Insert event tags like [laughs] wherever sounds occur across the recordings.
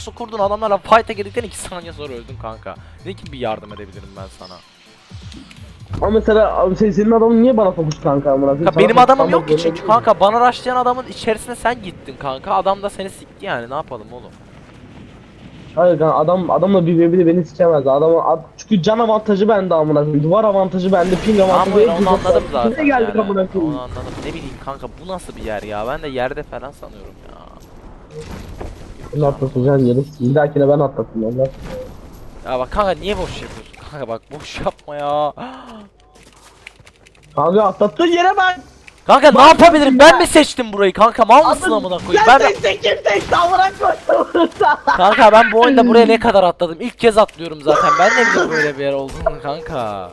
Su kurdun adamlarla fight'a girdikten 2 saniye sonra öldün kanka. Ne gibi bir yardım edebilirim ben sana? Ama mesela abi sen, senin adamın niye bana fokus kanka amına koyayım? Sana benim fokus adamım yok ki çünkü değilim. kanka bana rushlayan adamın içerisine sen gittin kanka. Adam da seni sikti yani ne yapalım oğlum? Hayır kanka adam adamla bir bir de beni sikemez. Adam ad, çünkü can avantajı bende amına koyayım. Duvar avantajı bende, ping Tamam avantajı. öyle onu hepsi anladım bende. zaten. Nereye geldik yani. amına koyayım? Onu anladım. Ne bileyim kanka bu nasıl bir yer ya? Ben de yerde falan sanıyorum ya. Bunu atlatacağım yerim. Bir dahakine ben atlatayım onlar. Ya bak kanka niye boş yapıyorsun? Kanka bak boş yapma ya. Kanka atlattığın yere bak. Kanka ne yapabilirim? ya. Ben mi seçtim burayı kanka? Mal mısın amına koyayım? Ben Sen tek kim tek savurak Kanka ben bu oyunda buraya ne [laughs] kadar atladım? İlk kez atlıyorum zaten. Ben de bilmiyorum böyle bir yer olduğunu kanka.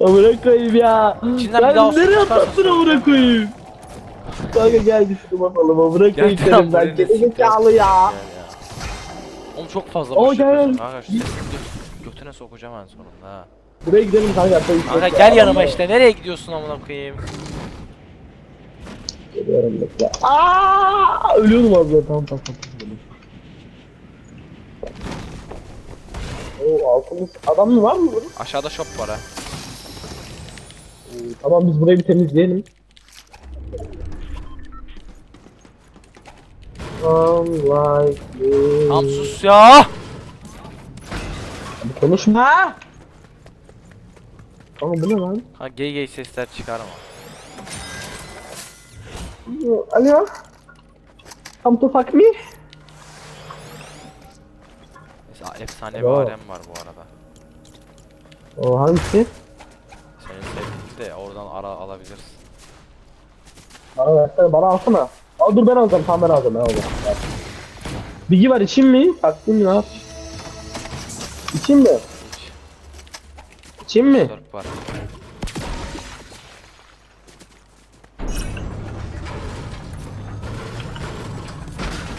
Amına koyayım ya. İçinden bir daha nereye çıkarsa atlattın amına koyayım? Kanka gel düştüm amına koyayım Gel ben. Geri siktir. zekalı ya. Gel. Oğlum çok fazla boş gel. yapıyorsun kanka. Şu sesini gö- götüne sokacağım en sonunda ha. Buraya gidelim kanka. Kanka gel yanıma işte. Nereye gidiyorsun amına koyayım? Geliyorum bekle. Aaaa! Ölüyordum az daha tamam tamam tamam. Oo altımız adam mı var mı burada? Aşağıda shop var ha. Tamam biz burayı bir temizleyelim. Tamam sus ya. Abi konuşma. Ama bu ne lan? Ha gay gay sesler çıkarma. Alo? Come to fuck me? Mesela efsane bir Alo. alem var bu arada. O hangisi? Senin sevdiğin de oradan ara alabilirsin. Bana versene bana alsana. Aa dur ben alacağım tamam ben alacağım ben alacağım. Bilgi var için mi? Taktım mi ne yap? İçin mi? İçin mi? Var.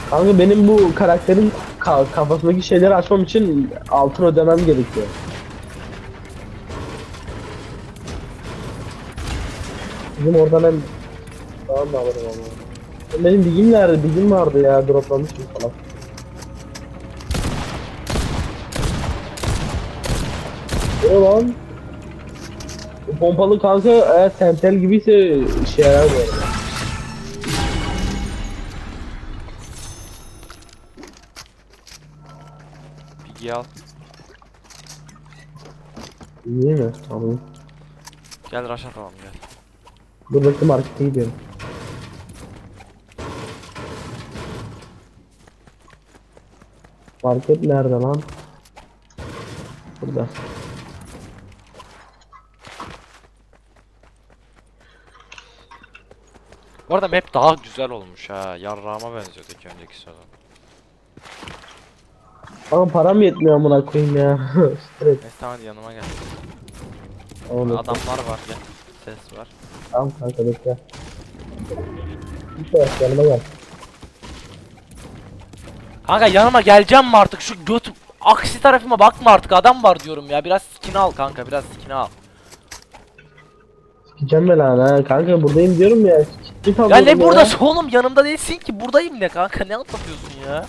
Kanka benim bu karakterin ka- kafasındaki şeyleri açmam için altın ödemem gerekiyor. Bizim oradan hem... Tamam da alırım ama. Benim bilgim nerede? Bilgim vardı ya droplamışım falan. Ne lan? Bu pompalı kanka eğer sentel gibiyse işe yarar bu arada. Bilgi al. İyi mi? Tamam. Gel rush atalım gel. Bekle markete gidiyorum. Market nerede lan? Burada. Bu arada map daha güzel olmuş ha. Yarrağıma benziyordu ki önceki sezon. Ama param yetmiyor amına koyayım ya. [laughs] Stres. Neyse tamam hadi yanıma gel. Bekle. Adamlar var gel. Ses var. Tamam kanka bekle. Git bak yanıma gel. Kanka yanıma geleceğim mi artık şu göt aksi tarafıma bakma artık adam var diyorum ya biraz skin al kanka biraz skin al. Sikeceğim ben lan ha. Kanka buradayım diyorum ya. Git Ya ne diyorum burada oğlum yanımda değilsin ki buradayım ne kanka ne anlatıyorsun ya?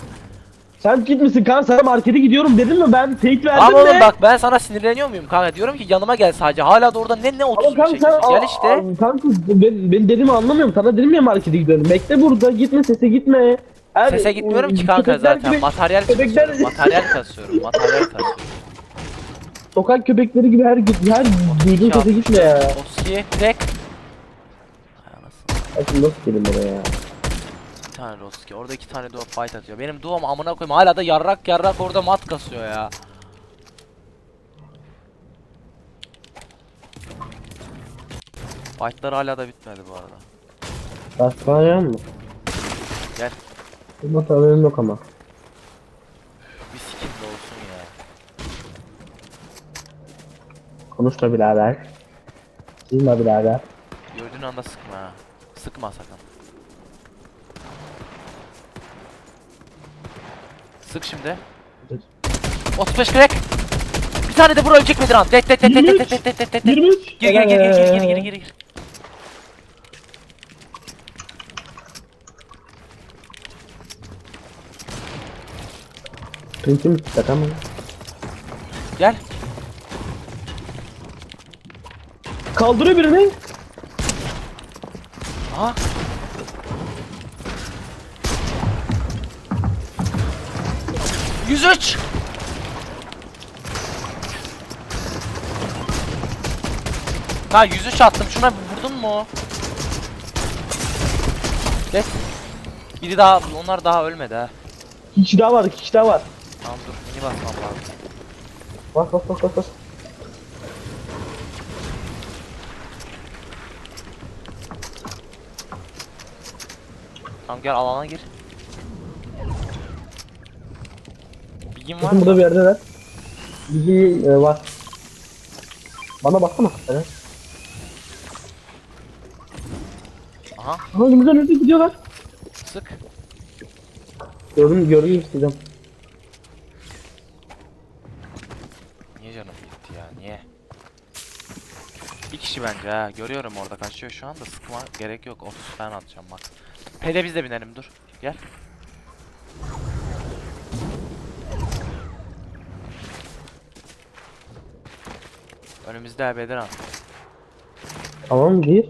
Sen gitmişsin kanka sana markete gidiyorum dedim mi ben teyit verdim Ama de. oğlum bak ben sana sinirleniyor muyum kanka diyorum ki yanıma gel sadece hala da orada ne ne Ama 30 bir kanka sen gel işte. Kanka ben, ben dediğimi anlamıyorum. Sana dedim ya markete gidiyorum. Bekle burada gitme sese gitme. Her- Sese gitmiyorum ki kanka köpekler zaten gibi- materyal köpekler- kasıyorum materyal kasıyorum materyal kasıyorum. Sokak köpekleri gibi her her duyduğun sese gitme ya. Oski tek. Hay anasını. Bakın nasıl gelin buraya ya. Bir tane Roski orada iki tane duo fight atıyor. Benim duom amına koyayım hala da yarrak yarrak orada mat kasıyor ya. Fightlar hala da bitmedi bu arada. Yer mı? Gel. Bunun haberim yok ama. Bir skin de olsun ya. Konuş da birader. Silme birader. Gördüğün anda sıkma ha. Sıkma sakın. Sık şimdi. 35 crack. Bir tane de bro ölecek Mediran. Det det det det det det det det det. 23. Gir gir gir gir gir gir gir gir tutak ama. Gel. Kaldırıyor birini. Aha. Yüz üç. Ha 103 attım. Şuna vurdun mu? Geç. Biri daha, onlar daha ölmedi ha. İki kişi daha var, iki kişi daha var. Tamam dur, mini basmam lazım. Bas bas bas bas bas. Tamam gel alana gir. Bilgin var mı? burada bir yerdeler. Bizim e, var. Bana baksana. Evet. Aha, Aha önümüzden önümüzden gidiyorlar. sık. Gördüm gördüm isteyeceğim. Niye canım gitti ya, niye? Bence ha, görüyorum orada kaçıyor şu anda sıkma gerek yok 30 falan atacağım bak. Pede biz de binelim dur, gel. Önümüzde Bedirhan. Tamam gir.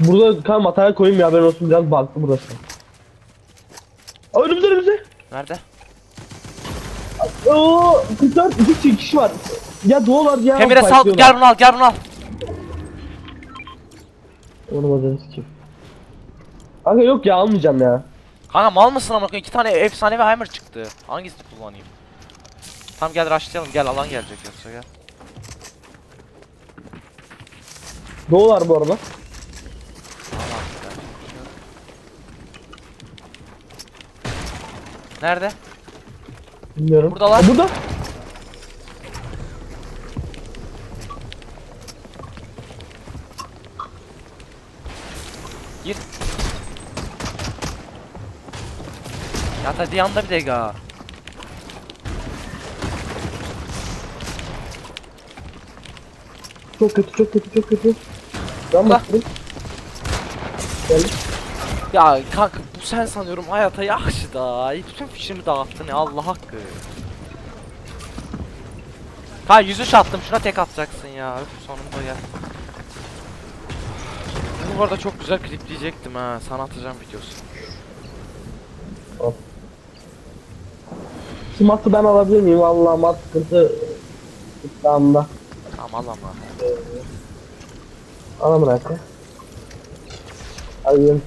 Burada kan mataya koyayım ya ben olsun biraz baktı burası. Nerede? Oo, kızlar iki kişi, kişi var. Ya doğular ya. Emre sal, gel bunu al, gel bunu al. Onu bacağını sikeyim. Kanka yok ya almayacağım ya. Kanka mal mısın ama iki tane efsanevi hammer çıktı. Hangisini kullanayım? Tamam gel rushlayalım gel alan gelecek yoksa gel. Doğular bu arada. Aman güzel. Nerede? Bilmiyorum. Buradalar. Burada. Gir. Ya hadi yanda bir dega. Çok kötü çok kötü çok kötü. Ben bastım. Geldim. Ya kanka bu sen sanıyorum hayata yaxşı da. Bütün fişimi dağıttın ya Allah hakkı. Ha 103 attım şuna tek atacaksın ya. Öf sonunda ya. Bunu bu arada çok güzel klipleyecektim ha. Sana atacağım videosu. Şu matı ben alabilir miyim? Vallahi mat sıkıntı. İslam'da. Tamam al ama. Ana bırak ya. Hadi gidelim.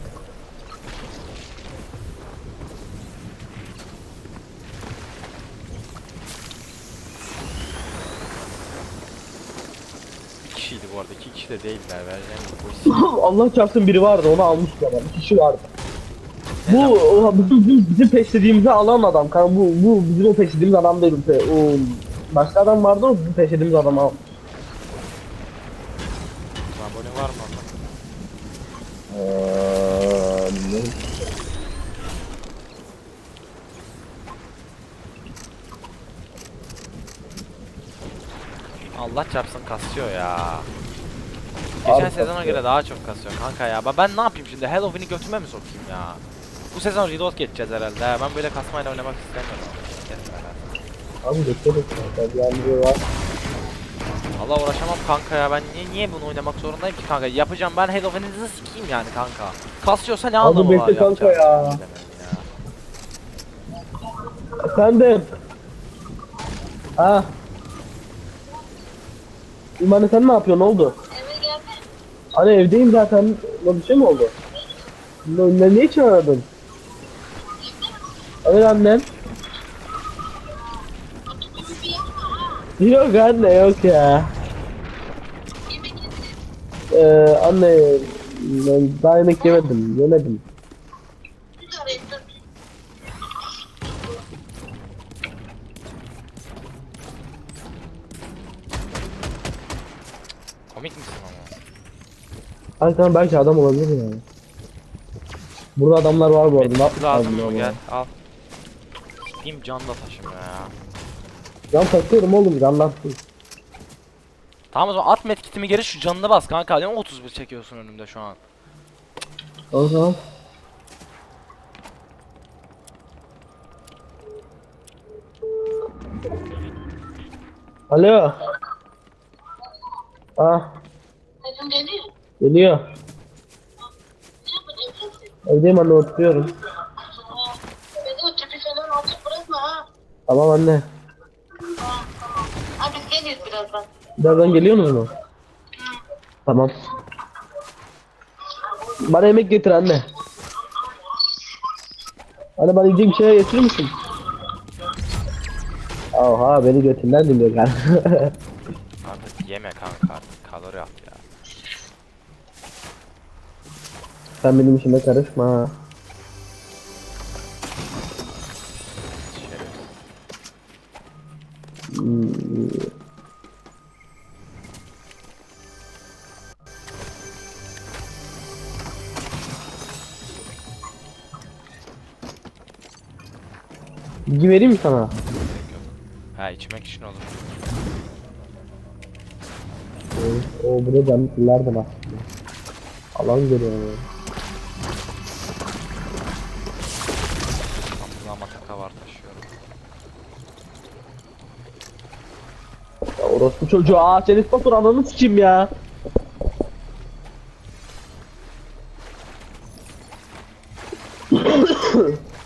Bir kişiydi bu arada. iki kişi de değiller. Vereceğim bu. [laughs] Allah çarpsın biri vardı onu almış adam. Bir kişi vardı. Bu o, bizim, bizim, bizim peşlediğimizi alan adam kan bu bu bizim o peşlediğimiz adam değil. Pe, o başka adam vardı o bizim peşlediğimiz adam al. Abone var mı? Eee, bilmiyorum. Allah çarpsın kasıyor ya. Geçen Abi sezona göre daha çok kasıyor kanka ya. Ben, ne yapayım şimdi? Halloween'i götüme mi sokayım ya? Bu sezon reload geçeceğiz herhalde. ha. Ben böyle kasmayla oynamak istemiyorum. Abi var. Allah uğraşamam kanka ya. Ben niye niye bunu oynamak zorundayım ki kanka? Yapacağım ben Halloween'inizi sikeyim yani kanka. Kasıyorsa ne anlamı var bekle kanka ya. Efendim. Ha. İmane sen ne yapıyorsun? Ne oldu? Hani evdeyim zaten. Ne bir şey mi oldu? Ne, ne, ne için aradın? Evet annem. Yok anne yok ya. Ee, anne ben daha yemek yemedim. Yemedim. Tamam belki adam olabilir yani. Burada adamlar var bu arada. Ne yapmış lazım lazım mı? Gel al. Sikeyim can da taşım ya. Can takıyorum oğlum canlarsın. Tamam o zaman at medkitimi geri şu canını bas kanka. Ne 31 çekiyorsun önümde şu an. O zaman. Alo. Ah geliyor. geliyor. Evdeyim anne oturuyorum. Beni tüpü falan açık bırakma ha. Tamam anne. Ha biz geliyoruz birazdan. Birazdan geliyorsunuz mu? Tamam. Bana yemek getir anne. Anne bana yiyecek bir şeyler getirir misin? Oha beni götünden dinliyor kanka. Artık yeme kanka artık kalori at ya. Sen benim işime karışma. Bilgi vereyim mi sana? Ha içmek için olur. O, o burada canlı kıllar da bak. Alan görüyor. Orospu çocuğu aa senin fatur ananı sikeyim ya. [laughs]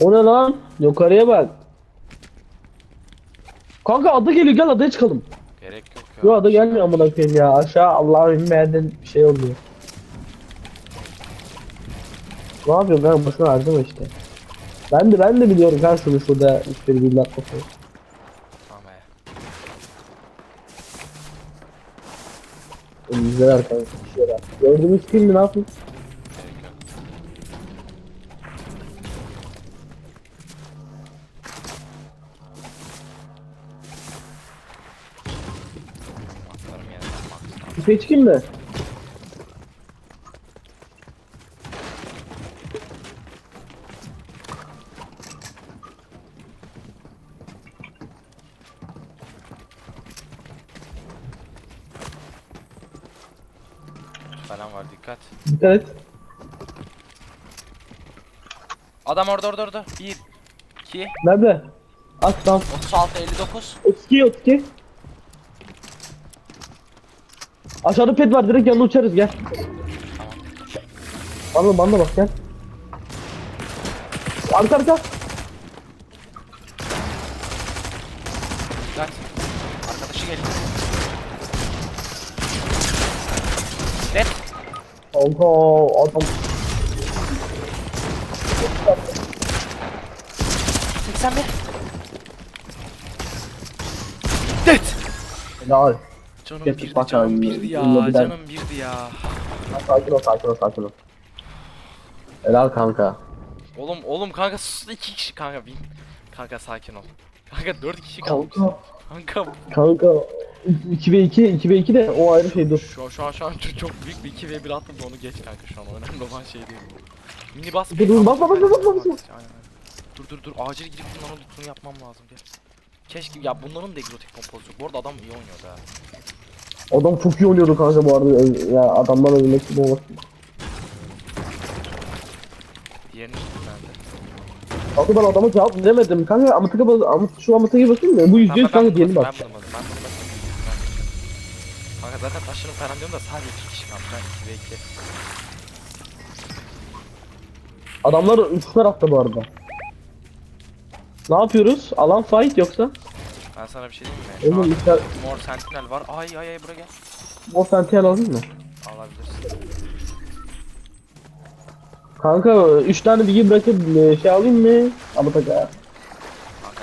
O ne lan? Yukarıya bak. Kanka ada geliyor gel adaya çıkalım. Gerek yok ya. Yo ada gelmiyor amına koyayım ya. Aşağı Allah'ın bilmeyen bir şey oluyor. Ne yapıyorsun kanka boşuna harcama işte. Ben de ben de biliyorum kanka şunu şurada işte bir. Tamam be. Güzel arkadaşlar. Şöyle. Gördüğümüz film mi ne yapayım? Bir şey çıkayım mı? falan var dikkat. Dikkat. Adam orada orada orada. 1 2 Nerede? At tamam. 36 59 32 32. Aşağıda pet var direkt yanına uçarız gel. Tamam. Bana bana bak gel. Arka arka. Dikkat. Arkadaşı geliyor. Net. Kanka adam. 81. Net. Helal. Canım Getir birdi, bakalım. canım birdi ya, bir canım birdi ya. Sakin ol sakin ol sakin ol. Helal kanka. Oğlum, oğlum kanka sus iki kişi kanka bin. Kanka sakin ol. Kanka dört kişi kalmış. Kanka. Kanka Kanka 2 ve 2 2 ve 2 de o ayrı şey dur. şu an şu an şu an çok, çok büyük bir 2 ve 1 attım da onu geç kanka şu an önemli olan şey değil bu. Mini bas. Dur, dur, basma, basma, basma, basma. Aynen, aynen. Dur dur dur acil gidip bunların lootunu yapmam lazım gel. Keşke ya bunların da egzotik kompozu yok. Bu arada adam iyi oynuyordu ha. Adam çok iyi oynuyordu kanka bu arada. Ö- Ya adamdan övülmek gibi olmasın. Diğerini tuttum ben de. Kanka ben adama cevap veremedim kanka ama tıka bas ama şu an tıka basayım mı? Bu yüzde yüz kanka diyelim ben bak. ben bunu basayım. Ben- Kanka zaten taşını falan diyorum da sadece iki kişi kalmış. Ben 2 ve 2. Adamlar üç tarafta bu arada. Ne yapıyoruz? Alan fight yoksa? Ben sana bir şey diyeyim mi? Şu Oğlum an işte mor sentinel var. Ay ay ay buraya gel. o sentiye alalım mı? Alabilirsin. Kanka 3 tane bilgi bırakıp e, şey alayım mı? Ama taka. Kanka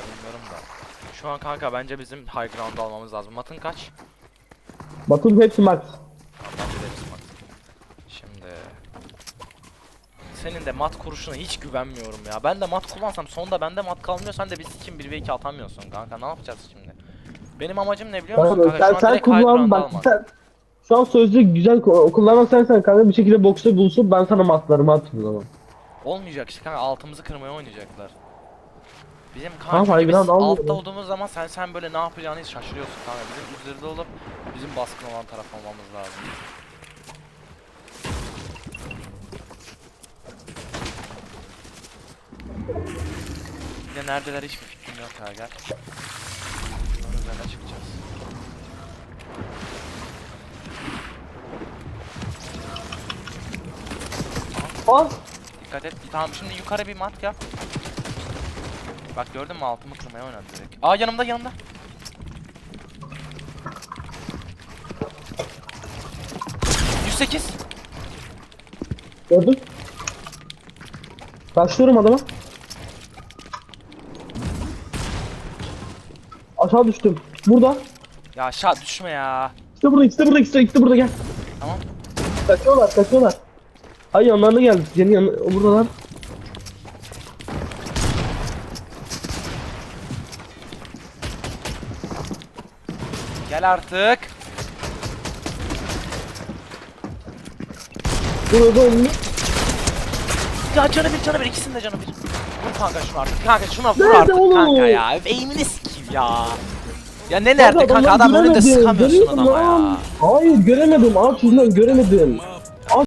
bilmiyorum da. Şu an kanka bence bizim high ground almamız lazım. Matın kaç? Batın hepsi max. Bence de hepsi mat. Şimdi senin de mat kuruşuna hiç güvenmiyorum ya. Ben de mat kullansam sonunda bende mat kalmıyor. Sen de biz kim 1 ve 2 atamıyorsun kanka. Ne yapacağız şimdi? Benim amacım ne biliyor musun Kanka, kanka? sen, Şu an sen kullan bak almak. sen şu an sözlü güzel ku- kullanan sensen kanka bir şekilde boksta bulsun ben sana matlarımı atayım zaman. Olmayacak işte kanka altımızı kırmaya oynayacaklar. Bizim Tamam, kanka biz altta olduğumuz zaman sen sen böyle ne yapacağını şaşırıyorsun kanka. Bizim üzerinde olup bizim baskın olan taraf olmamız lazım. Bir de neredeler hiçbir fikrim yok gel. Onun üzerine çıkacağız. Aa Dikkat et. Tamam şimdi yukarı bir mat yap. Bak gördün mü altımı kırmaya oynadı direkt. Aa yanımda yanımda. ...108. gördün. Başlıyorum adama. Aşağı düştüm. Burada. Ya aşağı düşme ya. İşte burada, de burada, ikisi de burada gel. Tamam. Kaçıyorlar, kaçıyorlar. Ay yanlarına geldik. Senin yanı buradalar. Gel artık. Burada önlü. Ya canı bir canı bir ikisinin de canı bir. Vur kanka şunu artık. Kanka şuna vur Nerede artık oğlum? kanka ya. Eğimini sikeyim ya. Ya ne nerede kanka adam önünde sıkamıyorsun adama ya. Hayır göremedim. Ağaç yüzünden göremedim.